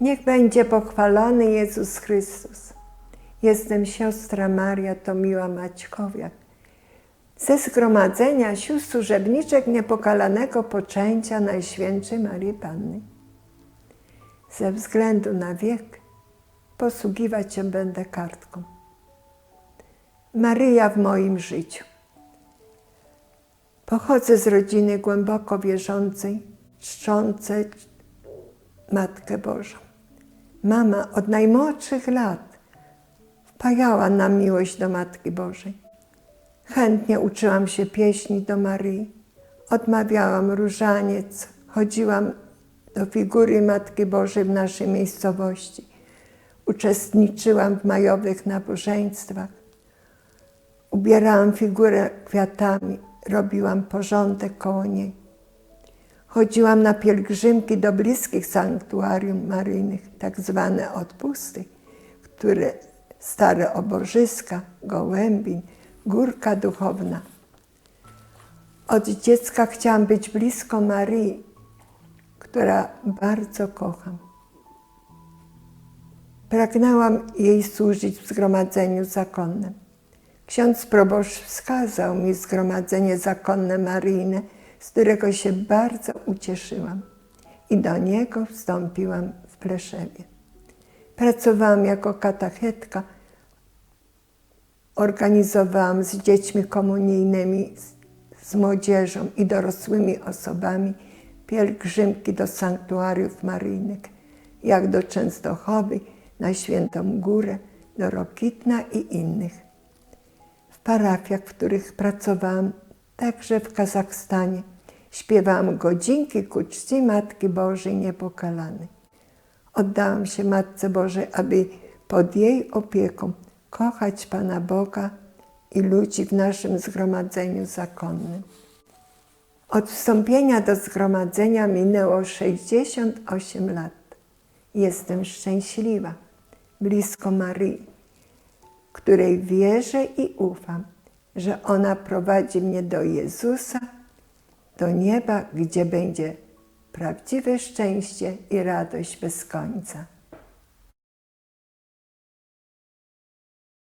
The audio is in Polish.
Niech będzie pochwalony Jezus Chrystus. Jestem siostra Maria Tomiła Maćkowiak. Ze zgromadzenia sióstr służebniczek niepokalanego poczęcia Najświętszej Marii Panny. Ze względu na wiek posługiwać się będę kartką. Maryja w moim życiu. Pochodzę z rodziny głęboko wierzącej, czczącej Matkę Bożą. Mama od najmłodszych lat wpajała nam miłość do Matki Bożej. Chętnie uczyłam się pieśni do Maryi, odmawiałam różaniec, chodziłam do figury Matki Bożej w naszej miejscowości. Uczestniczyłam w majowych nabożeństwach. Ubierałam figurę kwiatami, robiłam porządek koło niej. Chodziłam na pielgrzymki do bliskich sanktuarium maryjnych, tak zwane odpusty, które stare oborzyska, gołębin, górka duchowna. Od dziecka chciałam być blisko Maryi, która bardzo kocham. Pragnęłam jej służyć w zgromadzeniu zakonnym. Ksiądz proboszcz wskazał mi zgromadzenie zakonne maryjne, z którego się bardzo ucieszyłam i do niego wstąpiłam w Pleszewie. Pracowałam jako katechetka, organizowałam z dziećmi komunijnymi, z młodzieżą i dorosłymi osobami pielgrzymki do sanktuariów maryjnych, jak do Częstochowy, na Świętą Górę, do Rokitna i innych. W parafiach, w których pracowałam, także w Kazachstanie, śpiewałam godzinki ku czci Matki Bożej Niepokalanej. Oddałam się Matce Bożej, aby pod jej opieką kochać Pana Boga i ludzi w naszym zgromadzeniu zakonnym. Od wstąpienia do zgromadzenia minęło 68 lat. Jestem szczęśliwa, blisko Maryi, której wierzę i ufam, że ona prowadzi mnie do Jezusa, do nieba, gdzie będzie prawdziwe szczęście i radość bez końca.